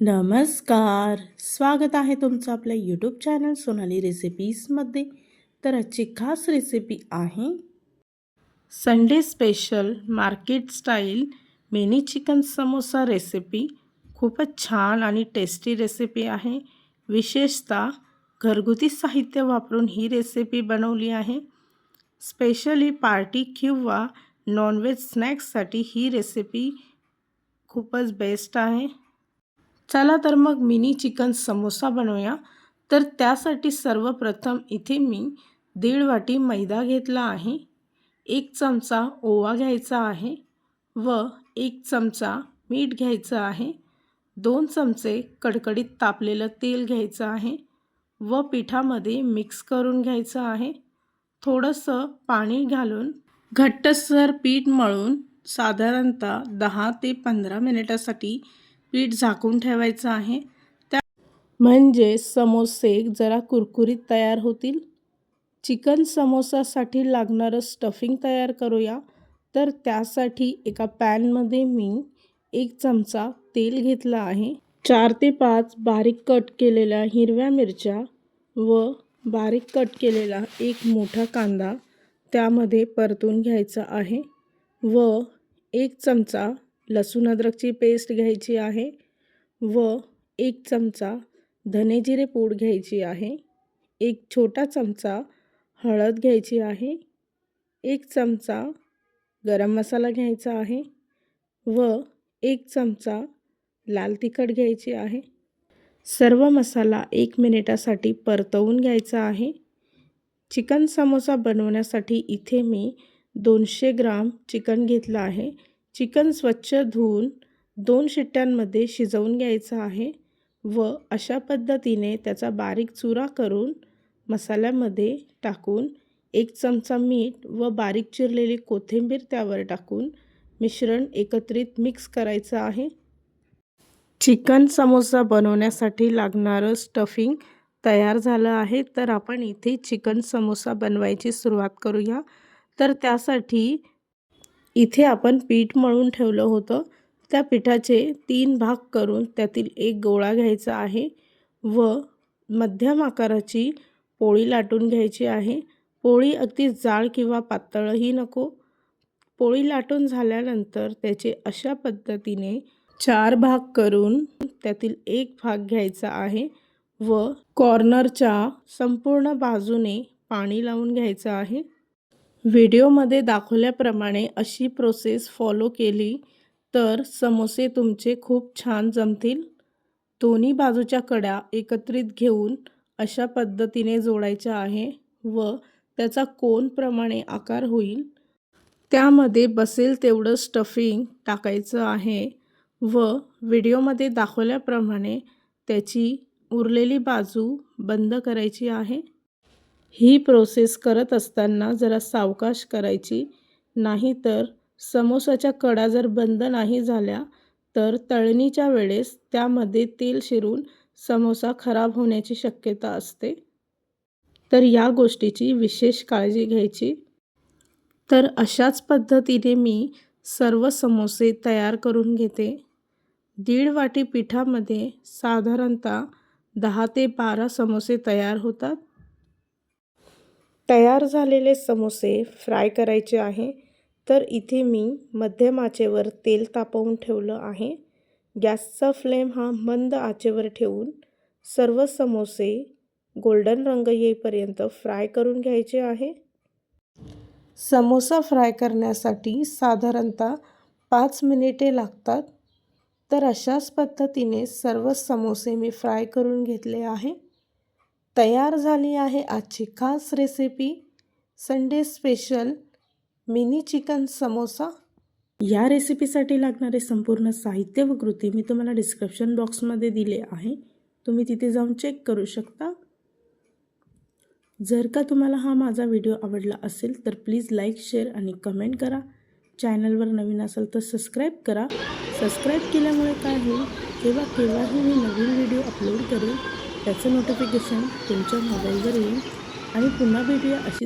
नमस्कार. स्वागत आहे तुमचं आपल्या यूट्यूब चॅनल सोनाली रेसिपीजमध्ये तर आजची खास रेसिपी आहे Sunday special market style mini chicken samosa recipe खूपच छान आणि टेस्टी रेसिपी आहे. विशेषतः घरगुती साहित्य वापरून ही रेसिपी बनवली आहे. स्पेशली पार्टी किंवा नॉनव्हेज स्नॅक्ससाठी ही रेसिपी खूपच बेस्ट आहे. चला तर मग मिनी चिकन समोसा बनवूया. तर त्यासाठी सर्वप्रथम इथे मी दीड वाटी मैदा घेतला आहे. एक चमचा ओवा घ्यायचा आहे व एक चमचा मीठ घ्यायचं आहे. दोन चमचे कडकडीत तापलेलं तेल घ्यायचं आहे व पिठामध्ये मिक्स करून घ्यायचं आहे. थोडंसं पाणी घालून घट्टसर पीठ मळून साधारणतः दहा ते पंधरा मिनिटासाठी पीठ झाकून ठेवायचं आहे. त्या म्हणजे समोसे जरा कुरकुरीत तयार होतील. चिकन समोसासाठी लागणारं स्टफिंग तयार करूया. तर त्यासाठी एका पॅनमध्ये मी एक चमचा तेल घेतला आहे. चार ते पाच बारीक कट केलेल्या हिरव्या मिरच्या व बारीक कट केलेला एक मोठा कांदा त्यामध्ये परतून घ्यायचा आहे. व एक चमचा लसूण अद्रकची पेस्ट घ्यायची आहे व एक चमचा धनेजिरे पूड घ्यायची आहे. एक छोटा चमचा हळद घ्यायची आहे. एक चमचा गरम मसाला घ्यायचा आहे व एक चमचा लाल तिखट घ्यायची आहे. सर्व मसाला एक मिनिटासाठी परतवून घ्यायचा आहे. चिकन समोसा बनवण्यासाठी इथे मी दोनशे ग्राम चिकन घेतलं आहे. चिकन स्वच्छ धुवून दोन शिट्ट्यांमध्ये शिजवून घ्यायचं आहे व अशा पद्धतीने त्याचा बारीक चुरा करून मसाल्यामध्ये टाकून एक चमचा मीठ व बारीक चिरलेली कोथिंबीर त्यावर टाकून मिश्रण एकत्रित मिक्स करायचं आहे. चिकन समोसा बनवण्यासाठी लागणारं स्टफिंग तयार झालं आहे. तर आपण इथे चिकन समोसा बनवायची सुरुवात करूया. तर त्यासाठी इथे आपण पीठ मळून ठेवलं होतं. त्या पिठाचे तीन भाग करून त्यातील एक गोळा घ्यायचा आहे व मध्यम आकाराची पोळी लाटून घ्यायची आहे. पोळी अगदी जाळ किंवा पातळही नको. पोळी लाटून झाल्यानंतर त्याचे अशा पद्धतीने चार भाग करून त्यातील एक भाग घ्यायचा आहे व कॉर्नरच्या संपूर्ण बाजूने पाणी लावून घ्यायचं आहे. व्हिडिओमध्ये दाखवल्याप्रमाणे अशी प्रोसेस फॉलो केली तर समोसे तुमचे खूप छान जमतील. दोन्ही बाजूच्या कड्या एकत्रित घेऊन अशा पद्धतीने जोडायच्या आहे व त्याचा कोनप्रमाणे आकार होईल. त्यामध्ये बसेल तेवढं स्टफिंग टाकायचं आहे व व्हिडिओमध्ये दाखवल्याप्रमाणे त्याची उरलेली बाजू बंद करायची आहे. ही प्रोसेस करत असताना जरा सावकाश करायची. नाही तर समोसाच्या कडा जर बंद नाही झाल्या तर तळणीच्या वेळेस त्यामध्ये तेल शिरून समोसा खराब होण्याची शक्यता असते. तर या गोष्टीची विशेष काळजी घ्यायची. तर अशाच पद्धतीने मी सर्व समोसे तयार करून घेते. दीड वाटी पिठामध्ये साधारणतः दहा ते बारा समोसे तयार होतात. तयार झालेले समोसे फ्राय करायचे आहे. तर इथे मी मध्यम आचेवर तेल तापवून ठेवलं आहे. गॅसचा फ्लेम हा मंद आचेवर ठेवून सर्व समोसे गोल्डन रंग येईपर्यंत फ्राय करून घ्यायचे आहे. समोसा फ्राय करण्यासाठी साधारणतः पाच मिनिटे लागतात. तर अशाच पद्धतीने सर्व समोसे मी फ्राय करून घेतले आहे. तयार झाली आहे आजची खास recipe Sunday special mini chicken samosa या रेसिपीसाठी लागणारे संपूर्ण साहित्य व कृती मी तुम्हाला डिस्क्रिप्शन बॉक्समध्ये दिले आहे. तुम्ही तिथे जाऊन चेक करू शकता. जर का तुम्हाला हा माझा व्हिडिओ आवडला असेल तर प्लीज लाईक शेअर आणि कमेंट करा. चॅनलवर नवीन असेल तर सबस्क्राईब करा. सबस्क्राईब केल्यामुळे काय होईल? केव्हा केव्हाही मी नवीन व्हिडिओ अपलोड करेन. त्याचं नोटिफिकेशन तुमच्या मोबाईलवर येईल आणि पुन्हा भेटूया अशी